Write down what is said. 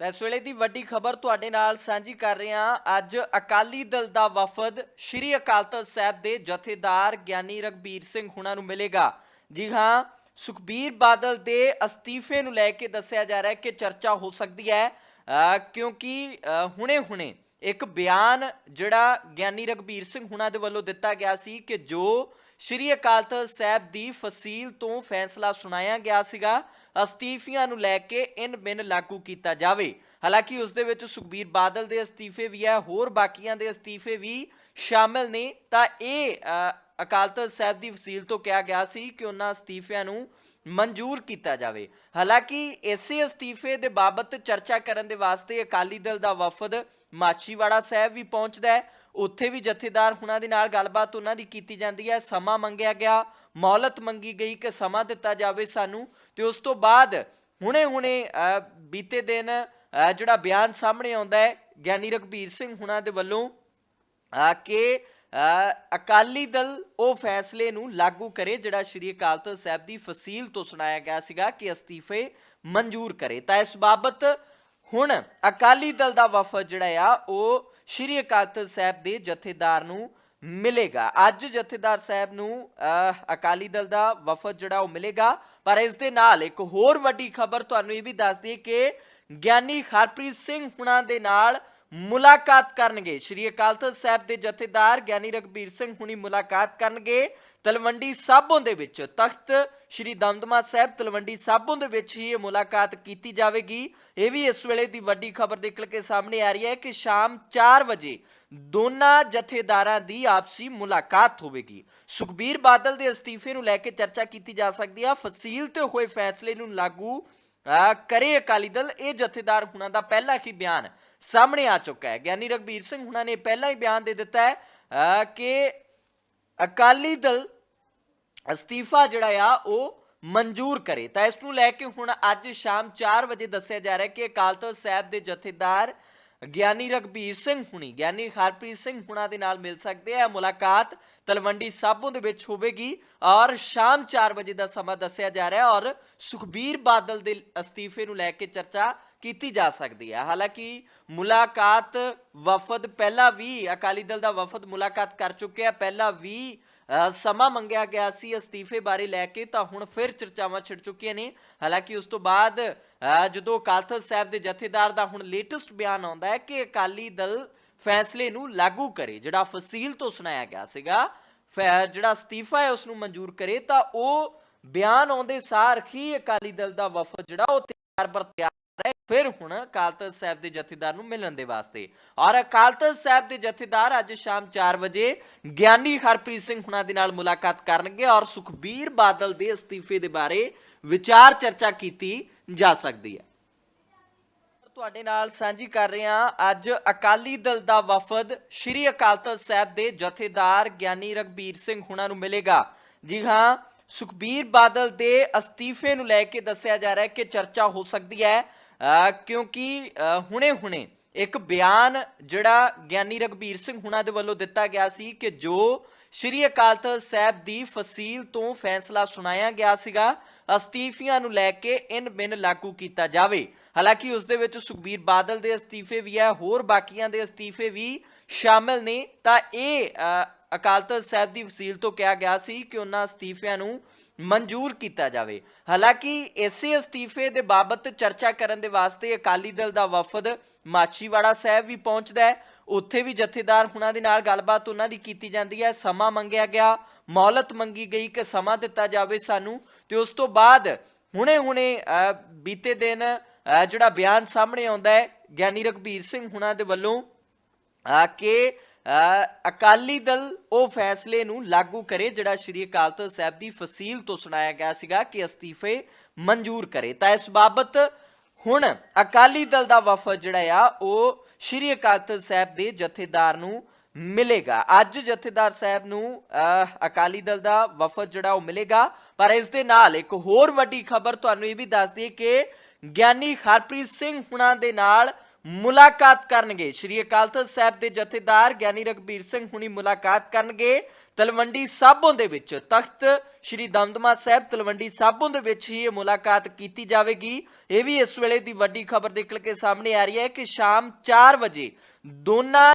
ਤਾਂ ਇਸ ਵੇਲੇ ਦੀ ਵੱਡੀ ਖਬਰ ਤੁਹਾਡੇ ਨਾਲ ਸਾਂਝੀ ਕਰ ਰਹੇ ਹਾਂ। ਅੱਜ ਅਕਾਲੀ ਦਲ ਦਾ ਵਫਦ ਸ਼੍ਰੀ ਅਕਾਲ ਤਖਤ ਸਾਹਿਬ ਦੇ ਜਥੇਦਾਰ ਗਿਆਨੀ ਰਗਬੀਰ ਸਿੰਘ ਹੁਣਾਂ ਨੂੰ ਮਿਲੇਗਾ। ਜੀ ਹਾਂ, ਸੁਖਬੀਰ ਬਾਦਲ ਦੇ ਅਸਤੀਫੇ ਨੂੰ ਲੈ ਕੇ ਦੱਸਿਆ ਜਾ ਰਿਹਾ ਹੈ ਕਿ ਚਰਚਾ ਹੋ ਸਕਦੀ ਹੈ ਕਿਉਂਕਿ ਹੁਣੇ-ਹੁਣੇ ਇੱਕ ਬਿਆਨ ਜਿਹੜਾ ਗਿਆਨੀ ਰਗਬੀਰ ਸਿੰਘ ਹੁਣਾਂ ਦੇ ਵੱਲੋਂ ਦਿੱਤਾ ਗਿਆ ਸੀ ਕਿ ਜੋ ਸ਼੍ਰੀ ਅਕਾਲ ਤਖਤ ਸਾਹਿਬ ਦੀ ਫਸੀਲ ਤੋਂ ਫੈਸਲਾ ਸੁਣਾਇਆ ਗਿਆ ਸੀਗਾ। ਅਸਤੀਫਿਆਂ ਨੂੰ ਲੈ ਕੇ ਇਨ ਬਿਨ ਲਾਗੂ ਕੀਤਾ ਜਾਵੇ। ਹਾਲਾਂਕਿ ਉਸ ਦੇ ਵਿੱਚ ਸੁਖਬੀਰ ਬਾਦਲ ਦੇ ਅਸਤੀਫੇ ਵੀ ਹੈ, ਹੋਰ ਬਾਕੀਆਂ ਦੇ ਅਸਤੀਫੇ ਵੀ ਸ਼ਾਮਿਲ ਨੇ। ਤਾਂ ਇਹ ਅਕਾਲ ਤਖਤ ਸਾਹਿਬ ਦੀ ਫਸੀਲ ਤੋਂ ਕਿਹਾ ਗਿਆ ਸੀ ਕਿ ਉਹਨਾਂ ਅਸਤੀਫਿਆਂ ਨੂੰ ਮਨਜ਼ੂਰ ਕੀਤਾ ਜਾਵੇ। ਹਾਲਾਂਕਿ ਇਸੇ ਅਸਤੀਫੇ ਦੇ ਬਾਬਤ ਚਰਚਾ ਕਰਨ ਦੇ ਵਾਸਤੇ ਅਕਾਲੀ ਦਲ ਦਾ ਵਫਦ ਮਾਛੀਵਾੜਾ ਸਾਹਿਬ ਵੀ ਪਹੁੰਚਦਾ ਹੈ। ਉੱਥੇ ਵੀ ਜਥੇਦਾਰ ਹੁਣਾਂ ਦੇ ਨਾਲ ਗੱਲਬਾਤ ਉਹਨਾਂ ਦੀ ਕੀਤੀ ਜਾਂਦੀ ਹੈ। ਸਮਾਂ ਮੰਗਿਆ ਗਿਆ, ਮੌਲਤ ਮੰਗੀ ਗਈ ਕਿ ਸਮਾਂ ਦਿੱਤਾ ਜਾਵੇ ਸਾਨੂੰ ਤੇ ਉਸ ਤੋਂ ਬਾਅਦ ਹੁਣੇ-ਹੁਣੇ ਬੀਤੇ ਦਿਨ ਜਿਹੜਾ ਬਿਆਨ ਸਾਹਮਣੇ ਆਉਂਦਾ ਹੈ, ਗਿਆਨੀ ਰਘਬੀਰ ਸਿੰਘ ਹੁਣਾਂ ਦੇ ਵੱਲੋਂ ਕਿ ਅਕਾਲੀ ਦਲ ਉਹ ਫੈਸਲੇ ਨੂੰ ਲਾਗੂ ਕਰੇ ਜਿਹੜਾ ਸ਼੍ਰੀ ਅਕਾਲ ਤਖਤ ਸਾਹਿਬ ਦੀ ਫਸੀਲ ਤੋਂ ਸੁਣਾਇਆ ਗਿਆ ਸੀਗਾ ਕਿ ਅਸਤੀਫੇ ਮਨਜ਼ੂਰ ਕਰੇ। ਤਾਂ ਇਸ ਬਾਬਤ ਹੁਣ ਅਕਾਲੀ ਦਲ ਦਾ ਵਫਦ ਜਿਹੜਾ ਆ, ਉਹ ਸ਼੍ਰੀ ਅਕਾਲ ਤਖਤ ਸਾਹਿਬ ਦੇ ਜਥੇਦਾਰ ਨੂੰ ਮਿਲੇਗਾ। ਅੱਜ ਜਥੇਦਾਰ ਸਾਹਿਬ ਨੂੰ ਅਕਾਲੀ ਦਲ ਦਾ ਵਫਦ ਜਿਹੜਾ ਉਹ ਮਿਲੇਗਾ। ਪਰ ਇਸ ਦੇ ਨਾਲ ਇੱਕ ਹੋਰ ਵੱਡੀ ਖਬਰ ਤੁਹਾਨੂੰ ਇਹ ਵੀ ਦੱਸ ਦਈਏ ਕਿ ਗਿਆਨੀ ਹਰਪ੍ਰੀਤ ਸਿੰਘ ਹੁਣਾਂ ਦੇ ਨਾਲ ਮੁਲਾਕਾਤ ਕਰਨਗੇ। ਸ਼੍ਰੀ ਅਕਾਲ ਤਖਤ ਸਾਹਿਬ ਦੇ ਜਥੇਦਾਰ ਗਿਆਨੀ ਰਗਬੀਰ ਸਿੰਘ ਹੁਣੀ ਮੁਲਾਕਾਤ ਕਰਨਗੇ। ਤਲਵੰਡੀ ਸਾਬੋਂ ਦੇ ਵਿੱਚ ਤਖਤ ਸ਼੍ਰੀ ਦਮਦਮਾ ਸਾਹਿਬ ਤਲਵੰਡੀ ਸਾਬੋਂ ਦੇ ਵਿੱਚ ਹੀ ਇਹ ਮੁਲਾਕਾਤ ਕੀਤੀ ਜਾਵੇਗੀ। ਇਹ ਵੀ ਇਸ ਵੇਲੇ ਦੀ ਵੱਡੀ ਖਬਰ ਨਿਕਲ ਕੇ ਸਾਹਮਣੇ ਆ ਰਹੀ ਹੈ ਕਿ ਸ਼ਾਮ 4 ਵਜੇ ਦੋਨਾਂ ਜਥੇਦਾਰਾਂ ਦੀ ਆਪਸੀ ਮੁਲਾਕਾਤ ਹੋਵੇਗੀ। ਸੁਖਬੀਰ ਬਾਦਲ ਦੇ ਅਸਤੀਫੇ ਨੂੰ ਲੈ ਕੇ ਚਰਚਾ ਕੀਤੀ ਜਾ ਸਕਦੀ ਹੈ। ਫਸੀਲ ਤੇ ਹੋਏ ਫੈਸਲੇ ਨੂੰ ਲਾਗੂ ਕਰੇ ਅਕਾਲੀ ਦਲ, ਇਹ ਜਥੇਦਾਰ ਹੁਣਾਂ ਦਾ ਪਹਿਲਾ ਹੀ ਬਿਆਨ ਸਾਹਮਣੇ ਆ ਚੁੱਕਾ ਹੈ। ਗਿਆਨੀ ਰਗਬੀਰ ਸਿੰਘ ਹੁਣਾਂ ਨੇ ਪਹਿਲਾਂ ਹੀ ਬਿਆਨ ਦੇ ਦਿੱਤਾ ਹੈ ਕਿ ਅਕਾਲੀ ਦਲ ਅਸਤੀਫਾ ਜਿਹੜਾ ਆ, ਉਹ ਮਨਜ਼ੂਰ ਕਰੇ। ਤਾਂ ਇਸ ਨੂੰ ਲੈ ਕੇ ਹੁਣ ਅੱਜ ਸ਼ਾਮ 4 ਵਜੇ ਦੱਸਿਆ ਜਾ ਰਿਹਾ ਕਿ ਅਕਾਲ ਤਖਤ ਸਾਹਿਬ ਦੇ ਜਥੇਦਾਰ ਗਿਆਨੀ ਰਗਬੀਰ ਸਿੰਘ ਹੁਣੀ, ਗਿਆਨੀ ਹਰਪ੍ਰੀਤ ਸਿੰਘ ਹੁਣਾਂ ਦੇ ਨਾਲ ਮਿਲ ਸਕਦੇ ਆ। ਮੁਲਾਕਾਤ ਤਲਵੰਡੀ ਸਾਬੋ ਦੇ ਵਿੱਚ ਹੋਵੇਗੀ ਔਰ ਸ਼ਾਮ 4 ਵਜੇ ਦਾ ਸਮਾਂ ਦੱਸਿਆ ਜਾ ਰਿਹਾ ਔਰ ਸੁਖਬੀਰ ਬਾਦਲ ਦੇ ਅਸਤੀਫੇ ਨੂੰ ਲੈ ਕੇ ਚਰਚਾ ਕੀਤੀ ਜਾ ਸਕਦੀ ਹੈ। ਹਾਲਾਂਕਿ ਮੁਲਾਕਾਤ ਵਫਦ ਪਹਿਲਾਂ ਵੀ ਅਕਾਲੀ ਦਲ ਦਾ ਵਫਦ ਮੁਲਾਕਾਤ ਕਰ ਚੁੱਕਿਆ। ਪਹਿਲਾਂ ਵੀ ਸਮਾਂ ਮੰਗਿਆ ਗਿਆ ਸੀ ਅਸਤੀਫੇ ਬਾਰੇ ਲੈ ਕੇ, ਤਾਂ ਹੁਣ ਫਿਰ ਚਰਚਾਵਾਂ ਛਿੜ ਚੁੱਕੀਆਂ ਨੇ। ਹਾਲਾਂਕਿ ਉਸ ਤੋਂ ਬਾਅਦ ਜਦੋਂ ਅਕਾਲ ਤਖਤ ਸਾਹਿਬ ਦੇ ਜਥੇਦਾਰ ਦਾ ਹੁਣ ਲੇਟੈਸਟ ਬਿਆਨ ਆਉਂਦਾ ਹੈ ਕਿ ਅਕਾਲੀ ਦਲ ਫੈਸਲੇ ਨੂੰ ਲਾਗੂ ਕਰੇ, ਜਿਹੜਾ ਫਸੀਲ ਤੋਂ ਸੁਣਾਇਆ ਗਿਆ ਸੀਗਾ, ਫੈ- ਜਿਹੜਾ ਅਸਤੀਫਾ ਹੈ ਉਸ ਨੂੰ ਮਨਜ਼ੂਰ ਕਰੇ, ਤਾਂ ਉਹ ਬਿਆਨ ਆਉਂਦੇ ਸਾਰ ਹੀ ਅਕਾਲੀ ਦਲ ਦਾ ਵਫਦ ਜਿਹੜਾ ਉਹ ਤਿਆਰ ਬਰ ਤਿਆਰ ਹੈ, ਫਿਰ ਹੁਣ ਅਕਾਲ ਤਖਤ ਸਾਹਿਬ ਦੇ ਜਥੇਦਾਰ ਨੂੰ ਮਿਲਣ ਦੇ ਵਾਸਤੇ। ਔਰ ਅਕਾਲ ਤਖਤ ਸਾਹਿਬ ਦੇ ਜਥੇਦਾਰ ਅੱਜ ਸ਼ਾਮ 4 ਵਜੇ ਗਿਆਨੀ ਹਰਪ੍ਰੀਤ ਸਿੰਘ ਹੁਣਾਂ ਦੇ ਨਾਲ ਮੁਲਾਕਾਤ ਕਰਨਗੇ ਔਰ ਸੁਖਬੀਰ ਬਾਦਲ ਦੇ ਅਸਤੀਫੇ ਦੇ ਬਾਰੇ ਵਿਚਾਰ ਚਰਚਾ ਕੀਤੀ ਜਾ ਸਕਦੀ ਹੈ। ਤੁਹਾਡੇ ਨਾਲ ਸਾਂਝੀ ਕਰ ਰਹੇ ਹਾਂ, ਅੱਜ ਅਕਾਲੀ ਦਲ ਦਾ ਵਫਦ ਸ਼੍ਰੀ ਅਕਾਲ ਤਖਤ ਸਾਹਿਬ ਦੇ ਜਥੇਦਾਰ ਗਿਆਨੀ ਰਗਬੀਰ ਸਿੰਘ ਹੁਣਾਂ ਨੂੰ ਮਿਲੇਗਾ। ਜੀ ਹਾਂ, ਸੁਖਬੀਰ ਬਾਦਲ ਦੇ ਅਸਤੀਫੇ ਨੂੰ ਲੈ ਕੇ ਦੱਸਿਆ ਜਾ ਰਿਹਾ ਹੈ ਕਿ ਚਰਚਾ ਹੋ ਸਕਦੀ ਹੈ ਕਿਉਂਕਿ ਹੁਣੇ-ਹੁਣੇ ਇੱਕ ਬਿਆਨ ਜਿਹੜਾ ਗਿਆਨੀ ਰਗਬੀਰ ਸਿੰਘ ਹੁਣਾਂ ਦੇ ਵੱਲੋਂ ਦਿੱਤਾ ਗਿਆ ਸੀ ਕਿ ਜੋ ਸ਼੍ਰੀ ਅਕਾਲ ਤਖਤ ਸਾਹਿਬ ਦੀ ਫਸੀਲ ਤੋਂ ਫੈਸਲਾ ਸੁਣਾਇਆ ਗਿਆ ਸੀਗਾ, ਅਸਤੀਫਿਆਂ ਨੂੰ ਲੈ ਕੇ ਇਨ ਬਿਨ ਲਾਗੂ ਕੀਤਾ ਜਾਵੇ। ਹਾਲਾਂਕਿ ਉਸ ਦੇ ਵਿੱਚ ਸੁਖਬੀਰ ਬਾਦਲ ਦੇ ਅਸਤੀਫੇ ਵੀ ਹੈ, ਹੋਰ ਬਾਕੀਆਂ ਦੇ ਅਸਤੀਫੇ ਵੀ ਸ਼ਾਮਿਲ ਨੇ। ਤਾਂ ਇਹ ਅਕਾਲ ਤਖਤ ਸਾਹਿਬ ਦੀ ਫਸੀਲ ਤੋਂ ਕਿਹਾ ਗਿਆ ਸੀ ਕਿ ਉਹਨਾਂ ਅਸਤੀਫਿਆਂ ਨੂੰ ਮਨਜ਼ੂਰ ਕੀਤਾ ਜਾਵੇ। ਹਾਲਾਂਕਿ ਇਸੇ ਅਸਤੀਫੇ ਦੇ ਬਾਬਤ ਚਰਚਾ ਕਰਨ ਦੇ ਵਾਸਤੇ ਅਕਾਲੀ ਦਲ ਦਾ ਵਫਦ ਮਾਛੀਵਾੜਾ ਸਾਹਿਬ ਵੀ ਪਹੁੰਚਦਾ ਹੈ। ਉੱਥੇ ਵੀ ਜਥੇਦਾਰ ਹੁਣਾਂ ਦੇ ਨਾਲ ਗੱਲਬਾਤ ਉਹਨਾਂ ਦੀ ਕੀਤੀ ਜਾਂਦੀ ਹੈ। ਸਮਾਂ ਮੰਗਿਆ ਗਿਆ, ਮੌਲਤ ਮੰਗੀ ਗਈ ਕਿ ਸਮਾਂ ਦਿੱਤਾ ਜਾਵੇ ਸਾਨੂੰ ਤੇ ਉਸ ਤੋਂ ਬਾਅਦ ਹੁਣੇ-ਹੁਣੇ ਬੀਤੇ ਦਿਨ ਜਿਹੜਾ ਬਿਆਨ ਸਾਹਮਣੇ ਆਉਂਦਾ ਹੈ, ਗਿਆਨੀ ਰਘਬੀਰ ਸਿੰਘ ਹੁਣਾਂ ਦੇ ਵੱਲੋਂ ਕਿ ਅਕਾਲੀ ਦਲ ਉਹ ਫੈਸਲੇ ਨੂੰ ਲਾਗੂ ਕਰੇ ਜਿਹੜਾ ਸ਼੍ਰੀ ਅਕਾਲ ਤਖਤ ਸਾਹਿਬ ਦੀ ਫਸੀਲ ਤੋਂ ਸੁਣਾਇਆ ਗਿਆ ਸੀਗਾ ਕਿ ਅਸਤੀਫੇ ਮਨਜ਼ੂਰ ਕਰੇ। ਤਾਂ ਇਸ ਬਾਬਤ ਹੁਣ ਅਕਾਲੀ ਦਲ ਦਾ ਵਫਦ ਜਿਹੜਾ ਆ ਉਹ ਸ਼੍ਰੀ ਅਕਾਲ ਤਖਤ ਸਾਹਿਬ ਦੇ ਜਥੇਦਾਰ ਨੂੰ ਮਿਲੇਗਾ। ਅੱਜ ਜਥੇਦਾਰ ਸਾਹਿਬ ਨੂੰ ਅ, ਅਕਾਲੀ ਦਲ ਦਾ ਵਫਦ ਜਿਹੜਾ ਉਹ ਮਿਲੇਗਾ। ਪਰ ਇਸ ਦੇ ਨਾਲ ਇੱਕ ਹੋਰ ਵੱਡੀ ਖਬਰ ਤੁਹਾਨੂੰ ਇਹ ਵੀ ਦੱਸ ਦਈਏ ਕਿ ਗਿਆਨੀ ਹਰਪ੍ਰੀਤ ਸਿੰਘ ਹੁਣਾਂ ਦੇ ਨਾਲ ਮੁਲਾਕਾਤ ਕਰਨਗੇ। ਸ਼੍ਰੀ ਅਕਾਲ ਤਖਤ ਸਾਹਿਬ ਦੇ ਜਥੇਦਾਰ ਗਿਆਨੀ ਰਗਬੀਰ ਸਿੰਘ ਹੁਣੀ ਮੁਲਾਕਾਤ ਕਰਨਗੇ। ਤਲਵੰਡੀ ਸਾਬੋਂ ਦੇ ਵਿੱਚ ਤਖਤ ਸ੍ਰੀ ਦਮਦਮਾ ਸਾਹਿਬ ਤਲਵੰਡੀ ਸਾਬੋਂ ਦੇ ਵਿੱਚ ਹੀ ਇਹ ਮੁਲਾਕਾਤ ਕੀਤੀ ਜਾਵੇਗੀ। ਇਹ ਵੀ ਇਸ ਵੇਲੇ ਦੀ ਵੱਡੀ ਖਬਰ ਨਿਕਲ ਕੇ ਸਾਹਮਣੇ ਆ ਰਹੀ ਹੈ ਕਿ ਸ਼ਾਮ 4 ਵਜੇ ਦੋਨਾਂ